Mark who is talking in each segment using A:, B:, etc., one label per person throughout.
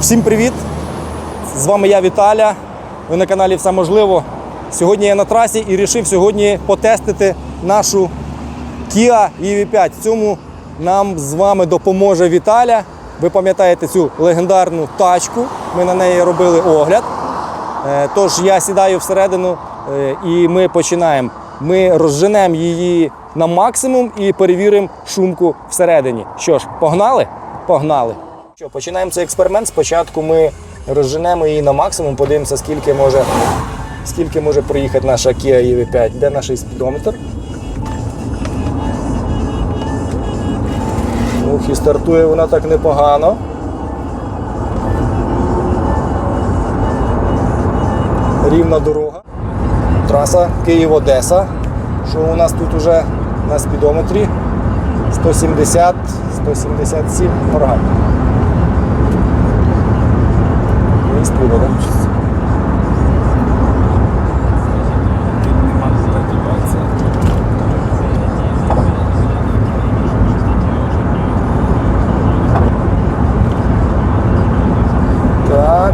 A: Всім привіт! З вами я Віталя. Ви на каналі Все можливо. Сьогодні я на трасі і вирішив сьогодні потестити нашу Kia EV5. В цьому нам з вами допоможе Віталя. Ви пам'ятаєте цю легендарну тачку. Ми на неї робили огляд. Е, Тож я сідаю всередину е, і ми починаємо. Ми розженемо її на максимум і перевіримо шумку всередині. Що ж, погнали? Погнали. Що, починаємо цей експеримент. Спочатку ми розженемо її на максимум, подивимося, скільки може, скільки може проїхати наша Kia EV5. Де наш спідометр? Ух, і стартує вона так непогано. Рівна дорога. Траса Київ-Одеса. Що у нас тут уже на спідометрі? 170, 177 моргаль. Міст буде, так? Так.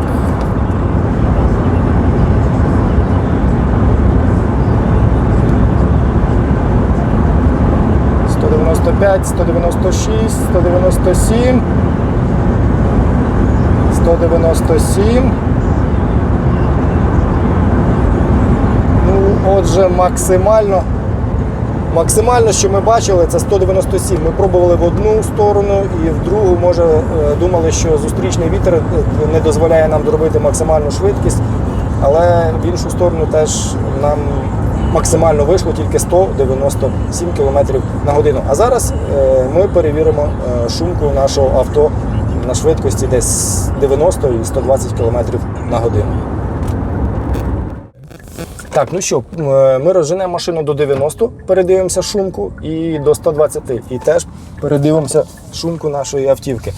A: Сто девяносто пять, сто девяносто шість, сто девяносто сім, Сто девяносто сім. Ну, отже, максимально. Максимально, що ми бачили, це 197. Ми пробували в одну сторону і в другу, може, е, думали, що зустрічний вітер е, не дозволяє нам доробити максимальну швидкість, але в іншу сторону теж нам максимально вийшло тільки 197 км на годину. А зараз е, ми перевіримо шумку нашого авто на швидкості десь 90 і 120 км на годину. Так, ну що, е, ми розженемо машину до 90, передивимося шумку і до 120. І теж передивимося шумку нашої автівки.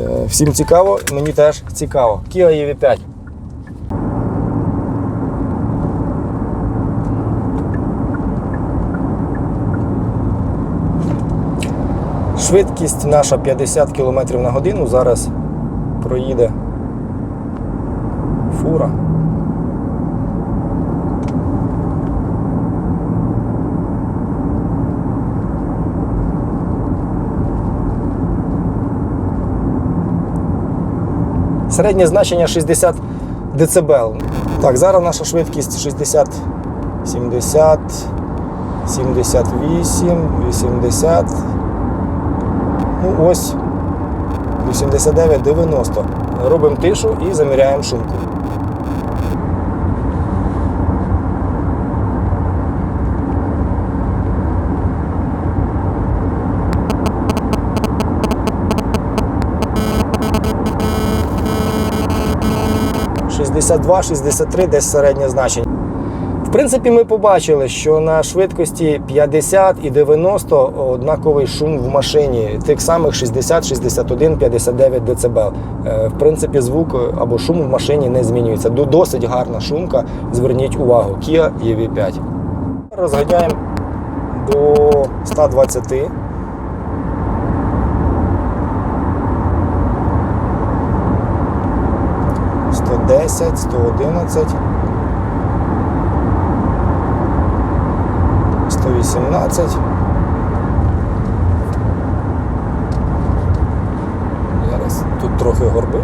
A: Е, Всім цікаво, мені теж цікаво. Kia EV5. Швидкість наша 50 км на годину. Зараз проїде фура. Середнє значення 60 дБ. Так, зараз наша швидкість 60, 70, 78, 80. Ну ось 89, 90. Робимо тишу і заміряємо шумку. – 62, 63 десь середнє значення. В принципі, ми побачили, що на швидкості 50 і 90 однаковий шум в машині, тих самих 60, 61, 59 дБ. В принципі, звук або шум в машині не змінюється. Досить гарна шумка. Зверніть увагу. Kia EV5. Розганяємо до 120. Сто десять, сто одинадцять. 118. Зараз тут трохи горби.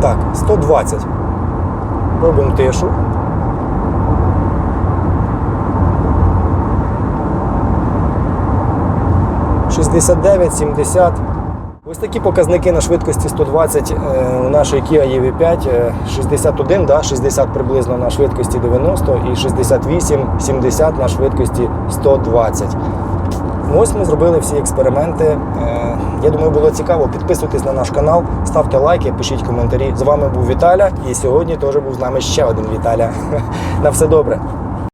A: Так, 120. Робимо тишу. Шістдесят дев'ять, сімдесят. Ось такі показники на швидкості 120 е, у нашої Kia EV5, е, 61, да, 60 приблизно на швидкості 90 і 68, 70 на швидкості 120. Ось ми зробили всі експерименти. Е, Я думаю, було цікаво. Підписуйтесь на наш канал, ставте лайки, пишіть коментарі. З вами був Віталя, і сьогодні теж був з нами ще один Віталя. На все добре.